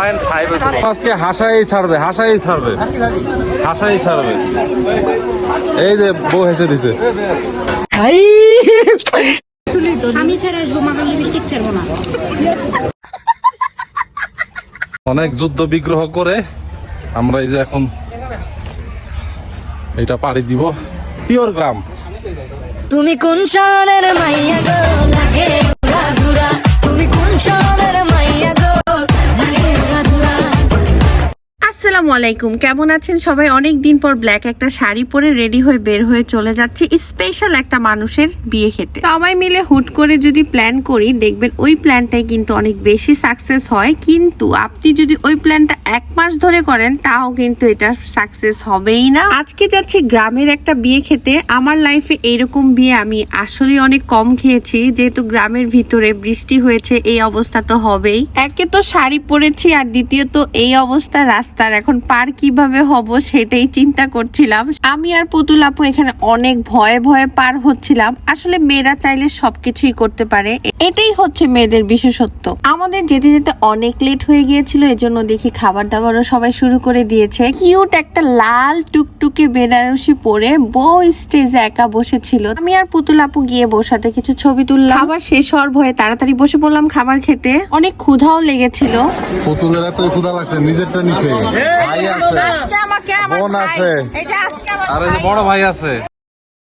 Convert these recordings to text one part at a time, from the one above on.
Point five আজকে হাসাই ছাড়বে হাসাই ছাড়বে। হাসাই ছাড়বে। এই যে বউ হেসে দিছে। আমি ছেড়ে আসব মাথার লিপস্টিক ছাড়বো না। অনেক যুদ্ধ বিগ্রহ করে আমরা এই যে এখন এটা পাড়ি দিব। পিওর গ্রাম। তুমি কোন শহরের মাইয়া গো লাগে? আসসালামু আলাইকুম। কেমন আছেন সবাই? অনেক দিন পর ব্ল্যাক একটা শাড়ি পরে রেডি হয়ে বের হয়ে চলে যাচ্ছে স্পেশাল একটা মানুষের বিয়ে খেতে সবাই মিলে হুট করে যদি প্ল্যান করি, দেখবেন ওই প্ল্যানটাই কিন্তু অনেক বেশি সাকসেস হয়। কিন্তু আপনি যদি ওই প্ল্যানটা এক মাস ধরে করেন, তাও কিন্তু এটা সাকসেস হবেই না। আজকে যাচ্ছি গ্রামের একটা বিয়ে খেতে আমার লাইফে এইরকম বিয়ে আমি আসলে অনেক কম খেয়েছি। যেহেতু গ্রামের ভিতরে বৃষ্টি হয়েছে, এই অবস্থা তো হবেই। একে তো শাড়ি পরেছি আর দ্বিতীয়ত এই অবস্থা রাস্তার। এখন পার কীভাবে হব সেটাই চিন্তা করছিলাম। আমি আর পুতুল আপু এখানে অনেক ভয়ে ভয়ে পার হচ্ছিলাম। আসলে মেয়েরা চাইলে সবকিছুই করতে পারে। এটাই হচ্ছে মেয়েদের বিশেষত্ব। আমাদের যেতে যেতে অনেক লেট হয়ে গিয়েছিল এজন্য দেখি খাবার দাবারও সবাই শুরু করে দিয়েছে। কিউট একটা লাল টুকটুকে বেনারসি পরে বউ স্টেজে একা বসেছিল। আমি আর পুতুল আপু গিয়ে বসাতে কিছু ছবি তুললাম। খাবার শেষ হওয়ার ভয়ে তাড়াতাড়ি বসে পড়লাম খাবার খেতে। অনেক ক্ষুধাও লেগেছিল। পুতুলের এত ক্ষুধা লাগছে নিজেরটা নিচে ভাই আছে। বোন আছে। আর এই যে বড় ভাই আছে।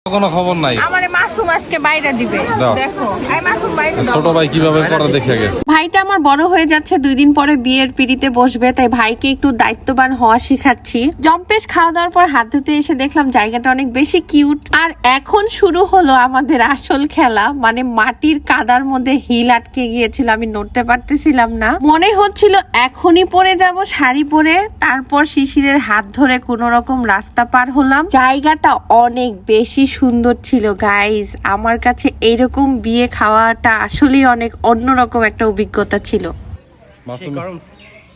কোনো খবর নাই। আমারে মাসুম আজকে বাইরে দিবে। দেখো। এই মাসুম বাইরে ছোট ভাই কীভাবে করে দেখে আগে। ভাইটা আমার বড় হয়ে যাচ্ছে দুই দিন পরে বিয়ের পিড়িতে বসবে, তাই ভাইকে একটু দায়িত্ববান হওয়া শিখাচ্ছি। জম্পেশ খাওয়া দাওয়ার পর হাত ধুতে এসে দেখলাম জায়গাটা অনেক বেশি কিউট। আর এখন শুরু হলো আমাদের আসল খেলা মানে মাটির কাদার মধ্যে হিল আটকে গিয়েছিল, আমি নড়তে পারতেছিলাম না। মনে হচ্ছিল এখনই পরে যাব, শাড়ি পরে, তারপর শিশিরের হাত ধরে কোন রকম রাস্তা পার হলাম। জায়গাটা অনেক বেশি সুন্দর ছিল গাইজ আমার কাছে এইরকম বিয়ে খাওয়াটা আসলেই অনেক অন্যরকম একটা অভিজ্ঞতা ছিল।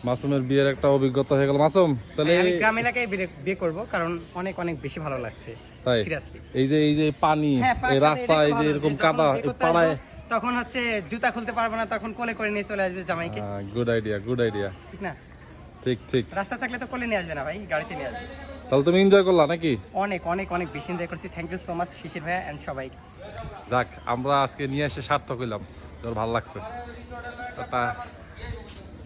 মাসুমের বিয়ের একটা অভিজ্ঞতা হয়ে গেল। মাসুম তাহলে আমি গ্রাম এলাকায় বিয়ে- করব কারণ অনেক অনেক বেশি ভালো লাগছে তাই? এই যে এই যে পানি এই রাস্তা এই যে এরকম কাদা পাড়ায় তখন হচ্ছে জুতা খুলতে পারব না তখন কোলে করে নিয়ে চলে আসবে জামাইকে। গুড আইডিয়া গুড আইডিয়া ঠিক না? ঠিক ঠিক। রাস্তা থাকলে তো কোলে নিয়ে আসবে না ভাই গাড়িতে নিয়ে আসবে। তাহলে তুমি এনজয় করলা নাকি? অনেক অনেক অনেক বেশি এনজয় করছি। Thank you so much Shishir ভাইয়া সবাই যাক আমরা আজকে নিয়ে এসে সার্থক হইলাম। তোর ভালো লাগছে।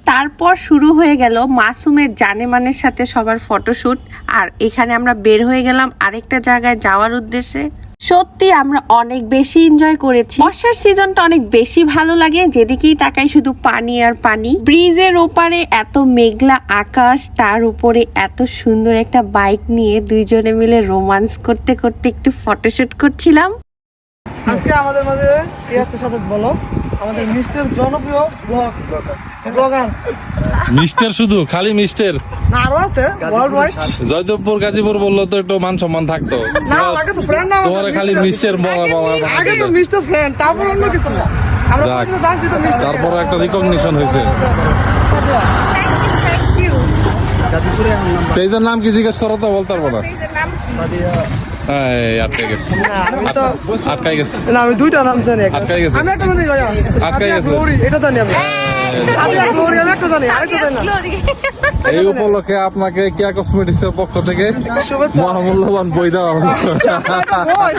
তারপর শুরু হয়ে গেল মাসুমের জানেমানের সাথে সবার ফটোশুট। আর এখানে আমরা বের হয়ে গেলাম আরেকটা জায়গায় যাওয়ার উদ্দেশ্যে। সত্যি আমরা অনেক বেশি এনজয় করেছি। বর্ষার সিজনটা অনেক বেশি ভালো লাগে যেদিকেই তাকাই শুধু পানি আর পানি। ব্রিজের ওপারে এত মেঘলা আকাশ তার উপরে এত সুন্দর একটা বাইক নিয়ে দুইজনে মিলে রোমান্স করতে করতে একটু ফটোশুট করছিলাম। আজকে আমাদের মাঝে কে আসতে সাথে বলো। আমাদের মিস্টার জনপ্রিয় ব্লগ। ব্লগার মিস্টার শুধু খালি মিস্টার না আরও আছে ওয়ার্ল্ড ওয়াইড জয়দেবপুর গাজীপুর বলল তো একটু মান সম্মান থাকতো। না আগে তো ফ্রেন্ড না তোমার খালি মিস্টার বলা বলা আগে তো মিস্টার ফ্রেন্ড তারপর অন্য কিছু না। আমরা জানছি তো মিস্টার তারপরে একটা রিকগনিশন হয়েছে। গাজীপুরে নাম পেজের নাম কি জিজ্ঞেস করো তো বলতে পারব না। গেছে আমি আটকাই গেছে না আমি দুইটা নাম জানি। আটকাই গেছে। আমি একটা জানি আটকাই গেছে। এটা জানি আমি সাদিয়া গ্লোরি আমি একটা জানি আরেকটা জানি না এই উপলক্ষে আপনাকে কেয়া কসমেটিক্স এর পক্ষ থেকে মহামূল্যবান বই দেওয়া হলো ওই।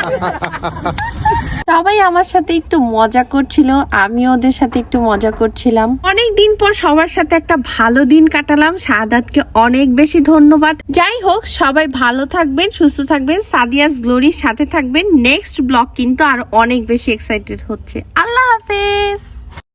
সবাই আমার সাথে একটু মজা করছিল আমি ওদের সাথে একটু মজা করছিলাম। অনেক দিন পর সবার সাথে একটা ভালো দিন কাটালাম। সাদাতকে অনেক বেশি ধন্যবাদ। যাই হোক, সবাই ভালো থাকবেন, সুস্থ থাকবেন। সাদিয়াস, গ্লোরির সাথে থাকবেন। নেক্সট ব্লগ কিন্তু আর অনেক বেশি এক্সাইটেড হচ্ছে। আল্লাহ হাফেজ!